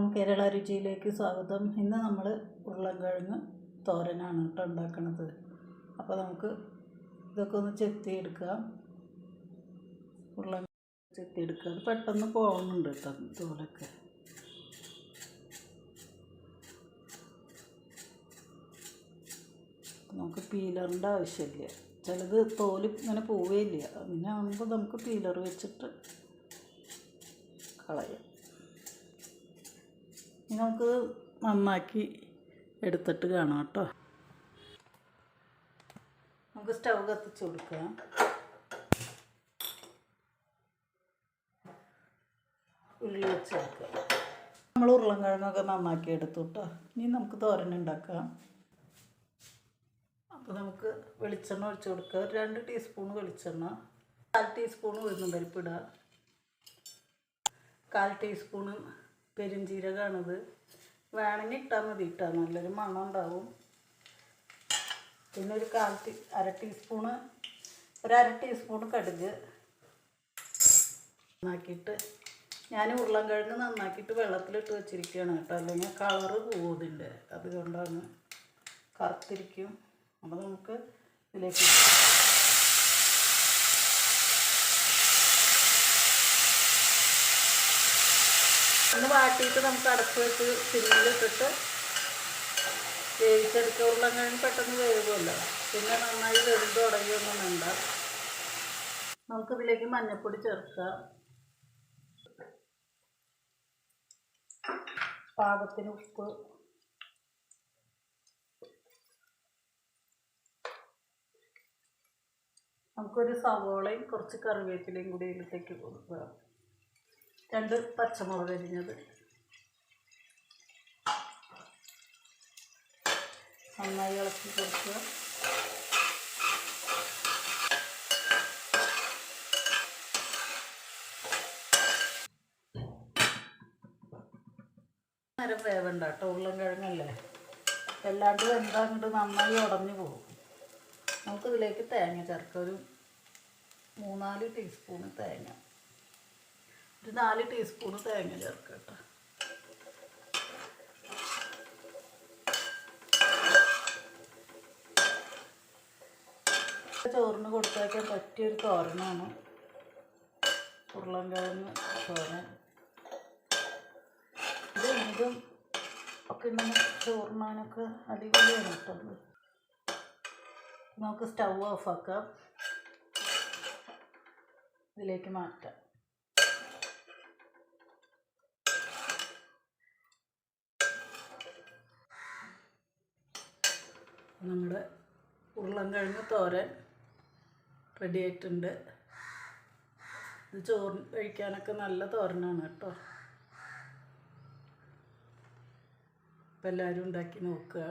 നമസ്കാരം കേരള രുചിയിലേക്ക് സ്വാഗതം. ഇന്ന് നമ്മൾ ഉരുളക്കിഴങ്ങ് തോരനാണ് കേട്ടോ ഉണ്ടാക്കണത്. അപ്പോൾ നമുക്ക് ഇതൊക്കെ ഒന്ന് ചെത്തിയെടുക്കുക ഉരുളൻ ചെത്തിയെടുക്കുക അത് പെട്ടെന്ന് പോകുന്നുണ്ട് കേട്ടോ തോലൊക്കെ നമുക്ക് പീലറിന്റെ ആവശ്യമില്ല. ചിലത് തോൽ ഇങ്ങനെ പോവുകയില്ല അങ്ങനെ ആകുമ്പോൾ നമുക്ക് പീലർ വെച്ചിട്ട് കളയാം. നമുക്ക് നന്നാക്കി എടുത്തിട്ട് കാണാം കേട്ടോ. നമുക്ക് സ്റ്റൗ കത്തിച്ച് കൊടുക്കാം. ഉള്ളി വെച്ച് കൊടുക്കാം. നമ്മൾ ഉരുളൻകിഴങ്ങൊക്കെ നന്നാക്കി എടുത്തു കേട്ടോ. ഇനി നമുക്ക് തോരൻ ഉണ്ടാക്കാം. അപ്പോൾ നമുക്ക് വെളിച്ചെണ്ണ ഒഴിച്ച് കൊടുക്കുക രണ്ട് ടീസ്പൂൺ വെളിച്ചെണ്ണ. കാൽ ടീസ്പൂൺ ഉഴുന്നും കാൽ ടീസ്പൂണ് പെരുംജീരകമാണിത് വേണമെങ്കിൽ ഇട്ടാൽ മതി ഇട്ടാൽ നല്ലൊരു മണം ഉണ്ടാവും. പിന്നെ ഒരു കാൽ ടീ അര ടീസ്പൂണ് ഒരു അര ടീസ്പൂൺ കടുക് നന്നാക്കിയിട്ട് ഞാൻ ഉരുളൻകിഴങ്ങ് നന്നാക്കിയിട്ട് വെള്ളത്തിലിട്ട് വെച്ചിരിക്കുകയാണ് കേട്ടോ. അല്ലെങ്കിൽ കളറ് പോകുന്നുണ്ട് അതുകൊണ്ടാണ് കറുത്തിരിക്കും. അപ്പോൾ നമുക്ക് ഇതിലേക്ക് ഒന്ന് വാട്ടിയിട്ട് നമുക്ക് അടച്ച് വെച്ച് സിമ്മിലിട്ടിട്ട് വേവിച്ചെടുത്ത ഉരുളക്കിഴങ്ങ് പെട്ടെന്ന് വേവുമല്ലോ. പിന്നെ നന്നായി വെന്ത് തുടങ്ങിയൊന്നും വേണ്ട. നമുക്കിതിലേക്ക് മഞ്ഞൾപ്പൊടി ചേർക്കാം പാകത്തിന് ഉപ്പ്. നമുക്കൊരു സവോളയും കുറച്ച് കറിവേപ്പിലയും കൂടി ഇതിലേക്ക് കൊടുക്കുക. രണ്ട് പച്ചമുളക് അരിഞ്ഞത്. നന്നായി ഇളക്കി കൊടുക്കുക. നേരം വേവണ്ട കേട്ടോ ഉരുളൻകിഴങ്ങല്ലേ എല്ലാണ്ട് വെന്താണ്ട് അങ്ങോട്ട് നന്നായി ഉടഞ്ഞു പോകും. നമുക്കിതിലേക്ക് തേങ്ങ ചേർക്കാം. ഒരു മൂന്നാൽ ടീസ്പൂണ് തേങ്ങ. ഒരു നാല് ടീസ്പൂൺ തേങ്ങ ചേർക്കുക കേട്ടോ. ചോറിന് കൊടുത്തേക്കാൻ പറ്റിയൊരു തോരനാണ്. ഉരുളൻകിഴങ്ങ് തോരൻ. ഇത് ഇതും ഒക്കെ ഇങ്ങനെ ചോറിനാനൊക്കെ അടിപൊളിയാണ് കേട്ടോ നമുക്ക് സ്റ്റൗ ഓഫാക്കാം ഇതിലേക്ക് മാറ്റാം. നമ്മുടെ ഉരുളൻകിഴങ്ങ് തോരൻ റെഡി ആയിട്ടുണ്ട് ഇത് ചോറ് കഴിക്കാനൊക്കെ നല്ല തോരനാണ് കേട്ടോ. അപ്പം എല്ലാവരും ഉണ്ടാക്കി നോക്കുക.